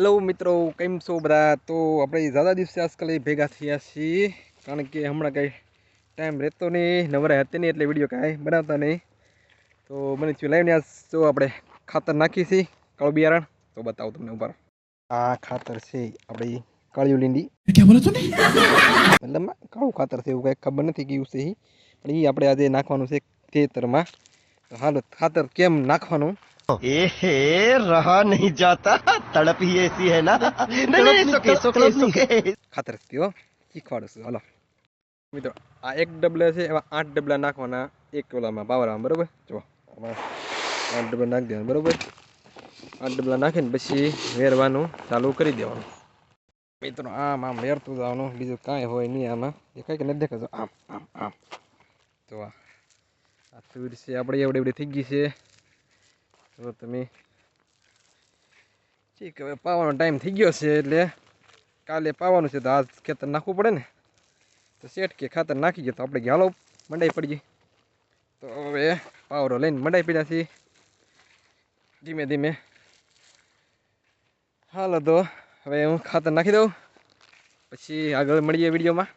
Hello મિત્રો. કેમ છો બધા? તો આપણે ઝાઝા દિવસે આજકાલ ભેગા થયા છીએ કારણ કે હમણાં કંઈ ટાઈમ રહેતો નહીં નવરાય હતી નહીં એટલે વીડિયો કાંઈ બનાવતા નહીં. તો મને થયું લાવીને આજ જો આપણે ખાતર નાખીએ છીએ કાળું બિયારણ. તો બતાવું તમને ઉપર. આ ખાતર છે આપણે કાળિયું લીંડી. મતલબ કાળું ખાતર છે એવું કાંઈ ખબર નથી ગયું છે પણ એ આપણે આજે નાખવાનું છે ખેતરમાં. તો હાલ ખાતર કેમ નાખવાનું? एहे रहा नहीं जाता तड़प ही ऐसी है ना नहीं नहीं सुके सुके सुके ખાતર કયો શીખવાડું છું હાલો મિત્રો આ એક ડબલા છે એમાં આઠ ડબલા નાખવાના એક ઓલામાં પાવરામાં બરોબર જો આમાં આઠ ડબલા નાખી દેવાના બરોબર આઠ ડબલા નાખીને પછી વેરવાનું ચાલુ કરી દેવાનું મિત્રો આમ આમ વેરતું જવાનું બીજું કાંઈ હોય નહીં આમાં દેખાય કે નથી દેખાતું આમ આમ આમ તો આ આ તુર છે આપણે એવડી એવડી થઈ ગઈ છે તો તમે ઠીક, હવે પાવાનો ટાઈમ થઈ ગયો છે એટલે કાલે પાવાનું છે તો આજ ખેતર નાખવું પડે ને. તો શેઠ કે ખાતર નાખી ગયો તો આપણે કે મંડાઈ પડી ગઈ તો હવે પાવરો લઈને મંડાઈ પડ્યા છીએ. ધીમે ધીમે હાલો તો હવે હું ખાતર નાખી દઉં. પછી આગળ મળીએ વિડીયોમાં.